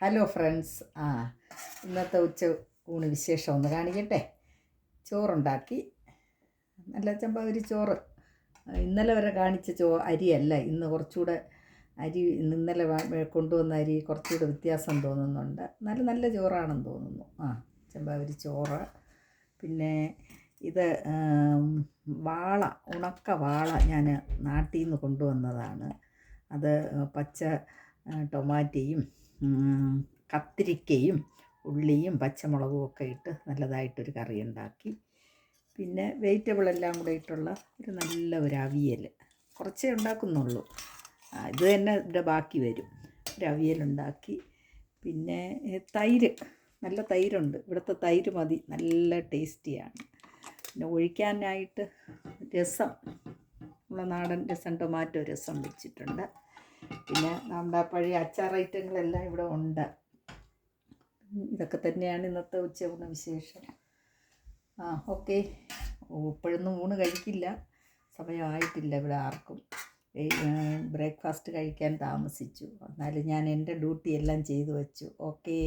Hello friends ആ ഇന്നത്തെ ഉച്ച ഊണ് വിശേഷം ഒന്ന് കാണിക്കട്ടെ? ചോറുണ്ടാക്കി. നല്ല ചമ്പാവരി ചോറ്. ഇന്നലെ വരെ കാണിച്ച ചോ അരിയല്ല. ഇന്ന് കുറച്ചുകൂടെ അരി ഇന്നലെ കൊണ്ടുവന്ന അരി കുറച്ചുകൂടെ വ്യത്യാസം തോന്നുന്നുണ്ട്. നല്ല നല്ല ചോറാണെന്ന് തോന്നുന്നു. ആ ചമ്പാവരി ചോറ്. പിന്നെ ഇത് വാള ഉണക്ക വാള ഞാൻ നാട്ടിൽ നിന്ന് കൊണ്ടുവന്നതാണ്. അത് പച്ച ടൊമാറ്റയും കത്തിരിക്കയും ഉള്ളിയും പച്ചമുളകും ഒക്കെ ഇട്ട് നല്ലതായിട്ടൊരു കറി ഉണ്ടാക്കി പിന്നെ വെജിറ്റബിൾ എല്ലാം കൂടെ ഇട്ടുള്ള ഒരു നല്ല ഒരു അവിയൽ. കുറച്ചേ ഉണ്ടാക്കുന്നുള്ളൂ. ഇത് തന്നെ ഇവിടെ ബാക്കി വരും. ഒരു അവിയലുണ്ടാക്കി പിന്നെ തൈര്. നല്ല തൈരുണ്ട്. ഇവിടുത്തെ തൈര് മതി. നല്ല ടേസ്റ്റിയാണ്. പിന്നെ ഒഴിക്കാനായിട്ട് രസം. നമ്മളെ നാടൻ രസം ടൊമാറ്റോ രസം വെച്ചിട്ടുണ്ട്. പിന്നെ പഴയ അച്ചാർ ഐറ്റങ്ങളെല്ലാം ഇവിടെ ഉണ്ട്. ഇതൊക്കെ തന്നെയാണ് ഇന്നത്തെ ഉച്ചയൂണ വിശേഷം. ആ ഓക്കെ. ഇപ്പോഴൊന്നും ഊണ് കഴിക്കില്ല. സമയമായിട്ടില്ല ഇവിടെ ആർക്കും. ബ്രേക്ക്ഫാസ്റ്റ് കഴിക്കാൻ താമസിച്ചു. എന്നാലും ഞാൻ എന്റെ ഡ്യൂട്ടി എല്ലാം ചെയ്തു വച്ചു. ഓക്കേ.